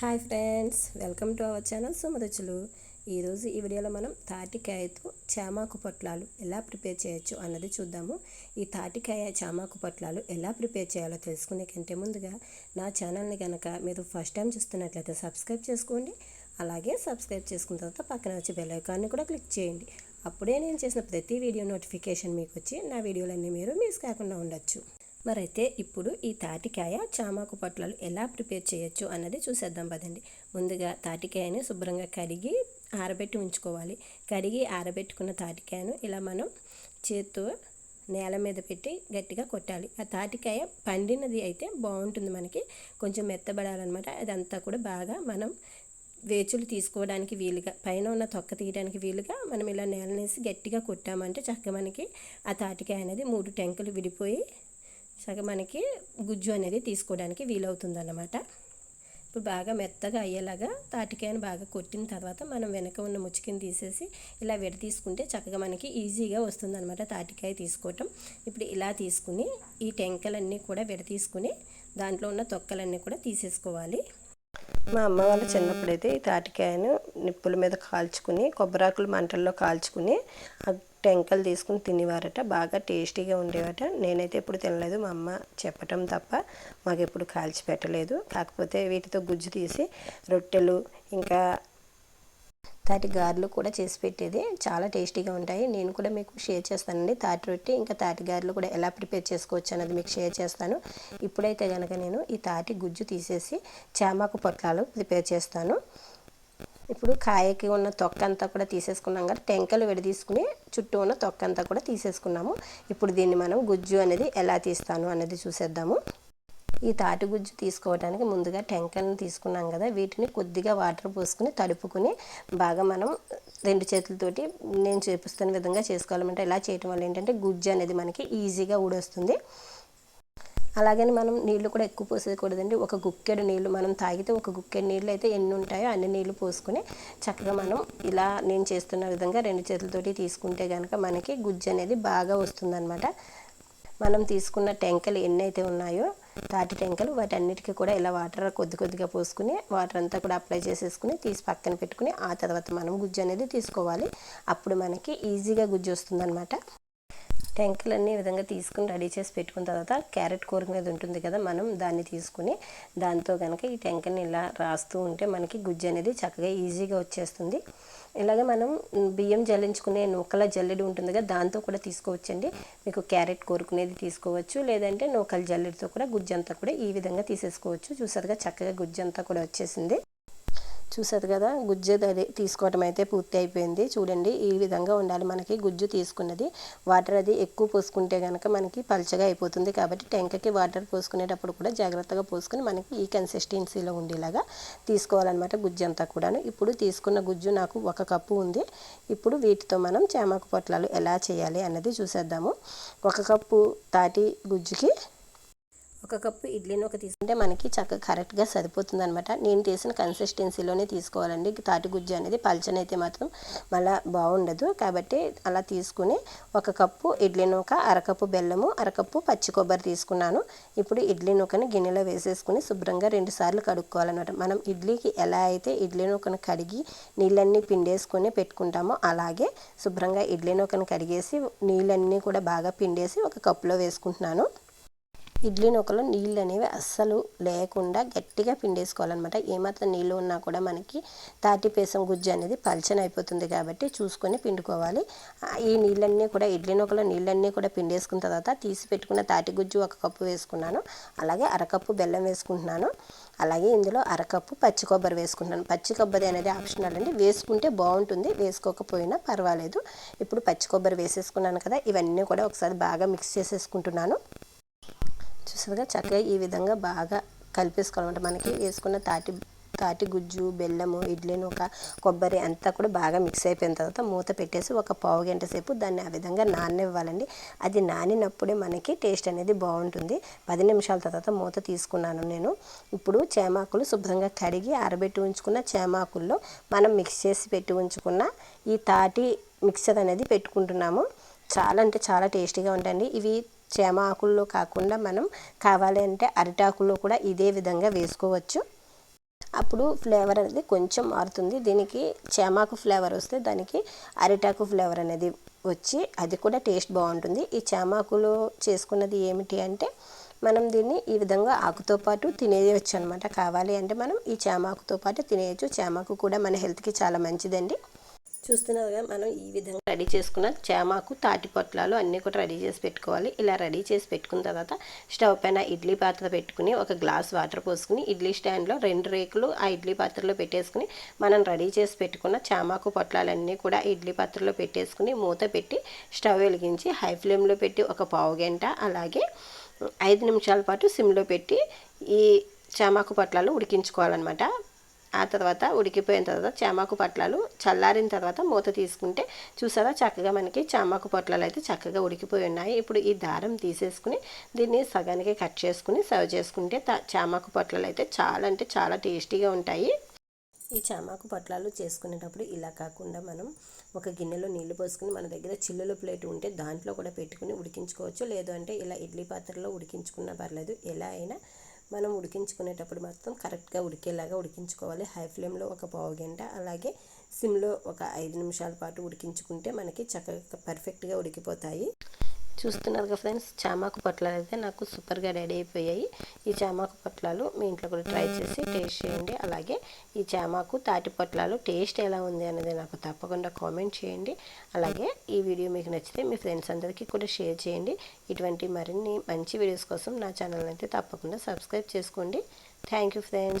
Hi friends welcome to our channel Sumaruchulu ఈరోజు ఈ వీడియోలో మనం తాటికాయతో చామాకు పొట్లాలు ఎలా ప్రిపేర్ చేయొచ్చు అన్నది చూద్దాము. ఈ తాటికాయ చామాకు పొట్లాలు ఎలా ప్రిపేర్ చేయాలో తెలుసుకునే కంటే ముందుగా నా ఛానల్ని కనుక మీరు ఫస్ట్ టైం చూస్తున్నట్లయితే సబ్స్క్రైబ్ చేసుకోండి. అలాగే సబ్స్క్రైబ్ చేసుకున్న తర్వాత పక్కన వచ్చే బెల్ ఐకాన్ని కూడా క్లిక్ చేయండి. అప్పుడే నేను చేసిన ప్రతి వీడియో నోటిఫికేషన్ మీకు వచ్చి నా వీడియోలన్నీ మీరు మిస్ కాకుండా ఉండొచ్చు. మరైతే ఇప్పుడు ఈ తాటికాయ చామాకు పొట్లాలు ఎలా ప్రిపేర్ చేయొచ్చు అన్నది చూసేద్దాం పదండి. ముందుగా తాటికాయని శుభ్రంగా కడిగి ఆరబెట్టి ఉంచుకోవాలి. కడిగి ఆరబెట్టుకున్న తాటికాయను ఇలా మనం చేత్తో నేల మీద పెట్టి గట్టిగా కొట్టాలి. ఆ తాటికాయ పండినది అయితే బాగుంటుంది మనకి. కొంచెం మెత్తబడాలన్నమాట. అదంతా కూడా బాగా మనం వేచులు తీసుకోవడానికి వీలుగా పైన ఉన్న తొక్క తీయడానికి వీలుగా మనం ఇలా నేలనేసి గట్టిగా కొట్టామంటే చక్కగా మనకి ఆ తాటికాయ అనేది మూడు టెంకులు విడిపోయి సగం మనకి గుజ్జు అనేది తీసుకోవడానికి వీలవుతుందన్నమాట. ఇప్పుడు బాగా మెత్తగా అయ్యేలాగా తాటికాయను బాగా కొట్టిన తర్వాత మనం వెనక ఉన్న ముచ్చికిని తీసేసి ఇలా విడ తీసుకుంటే చక్కగా మనకి ఈజీగా వస్తుందన్నమాట తాటికాయ తీసుకోవటం. ఇప్పుడు ఇలా తీసుకుని ఈ టెంకలన్నీ కూడా విడ తీసుకుని దాంట్లో ఉన్న తొక్కలన్నీ కూడా తీసేసుకోవాలి. మా అమ్మ వాళ్ళ చిన్నప్పుడైతే ఈ తాటికాయను నిప్పుల మీద కాల్చుకుని కొబ్బరాకులు మంటల్లో కాల్చుకుని టెంకలు తీసుకుని తినేవారట బాగా టేస్టీగా ఉండేవట. నేనైతే ఎప్పుడు తినలేదు మా అమ్మ చెప్పటం తప్ప మాకు ఎప్పుడు కాల్చి పెట్టలేదు. కాకపోతే వీటితో గుజ్జు తీసి రొట్టెలు ఇంకా తాటి గారెలు కూడా చేసి పెట్టేది. చాలా టేస్టీగా ఉంటాయి. నేను కూడా మీకు షేర్ చేస్తానండి. తాటి రొట్టె ఇంకా తాటి గారెలు కూడా ఎలా ప్రిపేర్ చేసుకోవచ్చు అన్నది మీకు షేర్ చేస్తాను. ఇప్పుడైతే కనుక నేను ఈ తాటి గుజ్జు తీసేసి చామాకు పొట్లాలు ప్రిపేర్ చేస్తాను. ఇప్పుడు కాయకి ఉన్న తొక్క అంతా కూడా తీసేసుకున్నాం కదా టెంకలు విడదీసుకుని చుట్టూ ఉన్న తొక్క అంతా కూడా తీసేసుకున్నాము. ఇప్పుడు దీన్ని మనం గుజ్జు అనేది ఎలా తీస్తాను అనేది చూసేద్దాము. ఈ తాటి గుజ్జు తీసుకోవడానికి ముందుగా టెంకలను తీసుకున్నాం కదా వీటిని కొద్దిగా వాటర్ పోసుకుని తడుపుకుని బాగా మనం రెండు చేతులతోటి నేను చూపిస్తున్న విధంగా చేసుకోవాలంటే ఇలా చేయటం వల్ల ఏంటంటే గుజ్జు అనేది మనకి ఈజీగా ఊడొస్తుంది. అలాగని మనం నీళ్ళు కూడా ఎక్కువ పోసేయకూడదండి. ఒక గుక్కెడు నీళ్ళు మనం తాగితే ఒక గుక్కెడు నీళ్ళు అయితే ఎన్ని ఉంటాయో అన్ని నీళ్ళు పోసుకొని చక్కగా మనం ఇలా నేను చేస్తున్న విధంగా రెండు చేతులతోటి తీసుకుంటే కనుక మనకి గుజ్జు అనేది బాగా వస్తుందన్నమాట. మనం తీసుకున్న టెంకలు ఎన్ని అయితే ఉన్నాయో తాటి టెంకలు వాటన్నిటికీ కూడా ఇలా వాటర్ కొద్ది కొద్దిగా పోసుకుని వాటర్ అంతా కూడా అప్లై చేసేసుకుని తీసి పక్కన పెట్టుకుని ఆ తర్వాత మనం గుజ్జు అనేది తీసుకోవాలి. అప్పుడు మనకి ఈజీగా గుజ్జు వస్తుందన్నమాట. టెంకలన్నీ విధంగా తీసుకుని రెడీ చేసి పెట్టుకున్న తర్వాత క్యారెట్ కూర మీద ఉంటుంది కదా మనం దాన్ని తీసుకుని దాంతో కనుక ఈ టెంకని ఇలా రాస్తూ ఉంటే మనకి గుజ్జు అనేది చక్కగా ఈజీగా వచ్చేస్తుంది. ఇలాగే మనం బియ్యం జల్లించుకునే నూకల జల్లెడి ఉంటుంది కదా దాంతో కూడా తీసుకోవచ్చండి. మీకు క్యారెట్ కోరుకునేది తీసుకోవచ్చు లేదంటే నూకల జల్లెడితో కూడా గుజ్జంతా కూడా ఈ విధంగా తీసేసుకోవచ్చు. చూసారుగా చక్కగా గుజ్జంతా కూడా వచ్చేసింది. చూసారు కదా గుజ్జు అది తీసుకోవటం అయితే పూర్తి అయిపోయింది. చూడండి ఈ విధంగా ఉండాలి మనకి గుజ్జు తీసుకున్నది. వాటర్ అది ఎక్కువ పోసుకుంటే కనుక మనకి పల్చగా అయిపోతుంది కాబట్టి టెంకకి వాటర్ పోసుకునేటప్పుడు కూడా జాగ్రత్తగా పోసుకుని మనకి ఈ కన్సిస్టెన్సీలో ఉండేలాగా తీసుకోవాలన్నమాట గుజ్జు అంతా కూడాను. ఇప్పుడు తీసుకున్న గుజ్జు నాకు ఒక కప్పు ఉంది. ఇప్పుడు వీటితో మనం చామాకు పొట్లాలు ఎలా చేయాలి అన్నది చూసేద్దాము. ఒక కప్పు తాటి గుజ్జుకి ఒక కప్పు ఇడ్లీని ఒక తీసుకుంటే మనకి చక్కగా కరెక్ట్గా సరిపోతుంది అనమాట నేను తీసిన కన్సిస్టెన్సీలోనే తీసుకోవాలండి. తాటి గుజ్జు అనేది పల్చనైతే మాత్రం మళ్ళీ బాగుండదు. కాబట్టి అలా తీసుకుని ఒక కప్పు ఇడ్లీ నూక అరకప్పు బెల్లము అరకప్పు పచ్చి కొబ్బరి తీసుకున్నాను. ఇప్పుడు ఇడ్లీ నూకని గిన్నెలో వేసేసుకుని శుభ్రంగా రెండు సార్లు కడుక్కోవాలన్నమాట. మనం ఇడ్లీకి ఎలా అయితే ఇడ్లీ నూకను కడిగి నీళ్ళన్నీ పిండేసుకొని పెట్టుకుంటామో అలాగే శుభ్రంగా ఇడ్లీ నూకను కడిగేసి నీళ్ళన్నీ కూడా బాగా పిండేసి ఒక కప్పులో వేసుకుంటున్నాను. ఇడ్లీ నూకలో నీళ్ళు అనేవి అస్సలు లేకుండా గట్టిగా పిండేసుకోవాలన్నమాట. ఏమాత్రం నీళ్ళు ఉన్నా కూడా మనకి తాటి పేసం గుజ్జు అనేది పల్చన అయిపోతుంది కాబట్టి చూసుకొని పిండుకోవాలి. ఈ నీళ్ళన్నీ కూడా ఇడ్లీ నూకలో నీళ్ళన్నీ కూడా పిండేసుకున్న తర్వాత తీసి పెట్టుకున్న తాటి గుజ్జు ఒక కప్పు వేసుకున్నాను. అలాగే అరకప్పు బెల్లం వేసుకుంటున్నాను. అలాగే ఇందులో అరకప్పు పచ్చి కొబ్బరి వేసుకుంటున్నాను. పచ్చి కొబ్బరి అనేది ఆప్షనల్ అండి. వేసుకుంటే బాగుంటుంది వేసుకోకపోయినా పర్వాలేదు. ఇప్పుడు పచ్చి కొబ్బరి వేసేసుకున్నాను కదా ఇవన్నీ కూడా ఒకసారి బాగా మిక్స్ చేసేసుకుంటున్నాను. చూసారుగా చక్కగా ఈ విధంగా బాగా కలిపేసుకోవాలన్నమాట. మనకి వేసుకున్న తాటి తాటి గుజ్జు బెల్లము ఇడ్లీ నూక కొబ్బరి అంతా కూడా బాగా మిక్స్ అయిపోయిన తర్వాత మూత పెట్టేసి ఒక పావు గంట సేపు దాన్ని ఆ విధంగా నాననివ్వాలండి. అది నానినప్పుడే మనకి టేస్ట్ అనేది బాగుంటుంది. పది నిమిషాల తర్వాత మూత తీసుకున్నాను నేను. ఇప్పుడు చేమాకులు శుభ్రంగా కడిగి ఆరబెట్టి ఉంచుకున్న చేమాకుల్లో మనం మిక్స్ చేసి పెట్టి ఉంచుకున్న ఈ తాటి మిక్సర్ అనేది పెట్టుకుంటున్నాము. చాలా అంటే చాలా టేస్టీగా ఉంటాయండి. ఇవి చేమ ఆకుల్లో కాకుండా మనం కావాలి అంటే అరిటాకుల్లో కూడా ఇదే విధంగా వేసుకోవచ్చు. అప్పుడు ఫ్లేవర్ అనేది కొంచెం మారుతుంది. దీనికి చేమాకు ఫ్లేవర్ వస్తే దానికి అరిటాకు ఫ్లేవర్ అనేది వచ్చి అది కూడా టేస్ట్ బాగుంటుంది. ఈ చేమాకులు చేసుకున్నది ఏమిటి అంటే మనం దీన్ని ఈ విధంగా ఆకుతో పాటు తినేయచ్చు అనమాట కావాలి అంటే మనం ఈ చేమాకుతో పాటు తినేయచ్చు. చేమాకు కూడా మన హెల్త్కి చాలా మంచిదండి. చూస్తున్నారుగా మనం ఈ విధంగా రెడీ చేసుకున్న చామాకు తాటి పొట్లాలు అన్నీ కూడా రెడీ చేసి పెట్టుకోవాలి. ఇలా రెడీ చేసి పెట్టుకున్న తర్వాత స్టవ్ పైన ఇడ్లీ పాత్ర పెట్టుకుని ఒక గ్లాస్ వాటర్ పోసుకుని ఇడ్లీ స్టాండ్లో రెండు రేకులు ఆ ఇడ్లీ పాత్రలో పెట్టేసుకుని మనం రెడీ చేసి పెట్టుకున్న చామాకు పొట్లాలన్నీ కూడా ఇడ్లీ పాత్రలో పెట్టేసుకుని మూత పెట్టి స్టవ్ వెలిగించి హై ఫ్లేమ్లో పెట్టి ఒక పావు గంట అలాగే ఐదు నిమిషాల పాటు సిమ్లో పెట్టి ఈ చామాకు పొట్లాలు ఉడికించుకోవాలన్నమాట. ఆ తర్వాత ఉడికిపోయిన తర్వాత చామాకు పొట్లాలు చల్లారిన తర్వాత మూత తీసుకుంటే చూసారా చక్కగా మనకి చామాకు పొట్లాలు అయితే చక్కగా ఉడికిపోయి ఉన్నాయి. ఇప్పుడు ఈ దారం తీసేసుకుని దీన్ని సగానికి కట్ చేసుకుని సర్వ్ చేసుకుంటే చామాకు పొట్లాలు అయితే చాలా అంటే చాలా టేస్టీగా ఉంటాయి. ఈ చామాకు పొట్లాలు చేసుకునేటప్పుడు ఇలా కాకుండా మనం ఒక గిన్నెలో నీళ్ళు పోసుకుని మన దగ్గర చిల్లుల ప్లేట్ ఉంటే దాంట్లో కూడా పెట్టుకుని ఉడికించుకోవచ్చు. లేదు అంటే ఇలా ఇడ్లీ పాత్రలో ఉడికించుకున్నా పర్లేదు. ఎలా అయినా మనం ఉడికించుకునేటప్పుడు మాత్రం కరెక్ట్గా ఉడికేలాగా ఉడికించుకోవాలి. హై ఫ్లేమ్లో ఒక పావు గంట అలాగే సిమ్లో ఒక ఐదు నిమిషాల పాటు ఉడికించుకుంటే మనకి చక్కగా పర్ఫెక్ట్గా ఉడికిపోతాయి. చూస్తున్నారు కదా ఫ్రెండ్స్ చామాకు పొట్లాలు అయితే నాకు సూపర్గా రెడీ అయిపోయాయి. ఈ చామాకు పొట్లాలు మీ ఇంట్లో కూడా ట్రై చేసి టేస్ట్ చేయండి. అలాగే ఈ చామాకు తాటి పొట్లాలు టేస్ట్ ఎలా ఉంది అనేది నాకు తప్పకుండా కామెంట్ చేయండి. అలాగే ఈ వీడియో మీకు నచ్చితే మీ ఫ్రెండ్స్ అందరికీ కూడా షేర్ చేయండి. ఇటువంటి మరిన్ని మంచి వీడియోస్ కోసం నా ఛానల్ అయితే తప్పకుండా సబ్స్క్రైబ్ చేసుకోండి. Thank you friends.